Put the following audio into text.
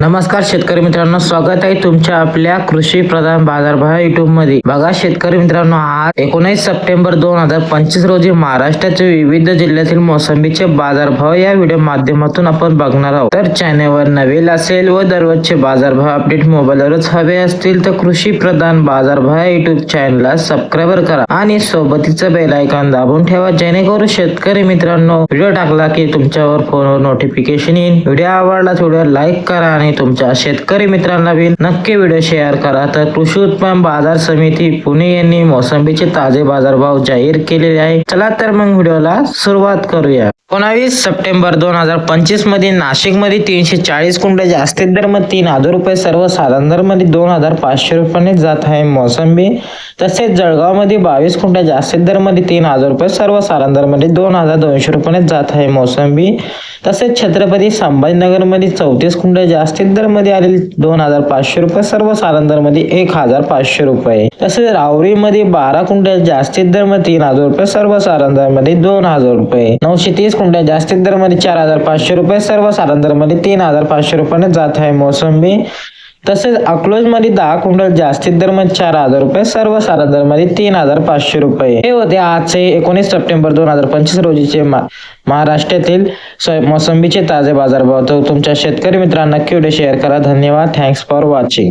नमस्कार शेतकरी मित्रांनो स्वागत आहे तुमच्या आपल्या कृषी प्रधान बाजारभाव युट्यूबमध्ये. बघा शेतकरी मित्रांनो आज एकोणीस सप्टेंबर दोन हजार पंचवीस रोजी महाराष्ट्राच्या विविध जिल्ह्यातील मोसंबीचे बाजारभाव या व्हिडिओ माध्यमातून आपण बघणार आहोत. तर चॅनेलवर नवीन असेल व दररोजचे बाजारभाव अपडेट मोबाईलवरच हवे असतील तर कृषी प्रधान बाजारभाव युट्यूब चॅनलला सबस्क्राईबर करा आणि सोबतीचं बेल आयकॉन दाबून ठेवा जेणेकरून शेतकरी मित्रांनो व्हिडिओ टाकला की तुमच्यावर फोनवर नोटिफिकेशन येईल व्हिडिओ आवडला थोड्या लाईक करा आणि तुमच्या शेतकरी मित्रांना बी नक्की व्हिडिओ शेअर करा. तर कृषी उत्पन्न बाजार समिती पुणे यांनी मोसंबीचे ताजे बाजारभाव जाहीर केलेले आहे. चला तर मग व्हिडिओला सुरुवात करूया. एकोणावीस सप्टेंबर दोन हजार पंचवीसमध्ये नाशिकमध्ये तीनशे चाळीस कुंड जास्तीत दर मग तीन हजार रुपये सर्वसाधारण दरमध्ये दोन हजार पाचशे रुपयाने जात आहे मोसंबी. तसेच जळगावमध्ये बावीस कुंड जास्तीत दरमध्ये तीन हजार रुपये सर्वसाधारण दरमध्ये दोन हजार दोनशे रुपयाने जात आहे मोसंबी. तसेच छत्रपती संभाजीनगरमध्ये चौतीस कुंड जास्तीत दरमध्ये आलेली दोन हजार पाचशे रुपये सर्वसाधारण दरमध्ये एक हजार पाचशे रुपये. तसेच रावरी मध्ये बारा कुंड जास्तीत दरमध्ये तीन हजार रुपये सर्वसाधारण दरमध्ये दोन हजार रुपये. नऊशे तीस कुंड्या जास्तीत दरमध्ये चार हजार पाचशे रुपये सर्वसाधारण दरमध्ये तीन हजार पाचशे रुपयाने जात आहे मोसंबी. तसेच अकलोजमध्ये दहा क्विंटल जास्तीत दरमध्ये चार हजार रुपये सर्वसाधारण दरमध्ये तीन हजार पाचशे रुपये. हे होते आजचे एकोणीस सप्टेंबर दोन हजार पंचवीस रोजीचे मा- महाराष्ट्रातील मोसंबीचे ताजे बाजारभाव. तर तुमच्या शेतकरी मित्रांना नक्की व्हिडिओ शेअर करा. धन्यवाद. Thanks for watching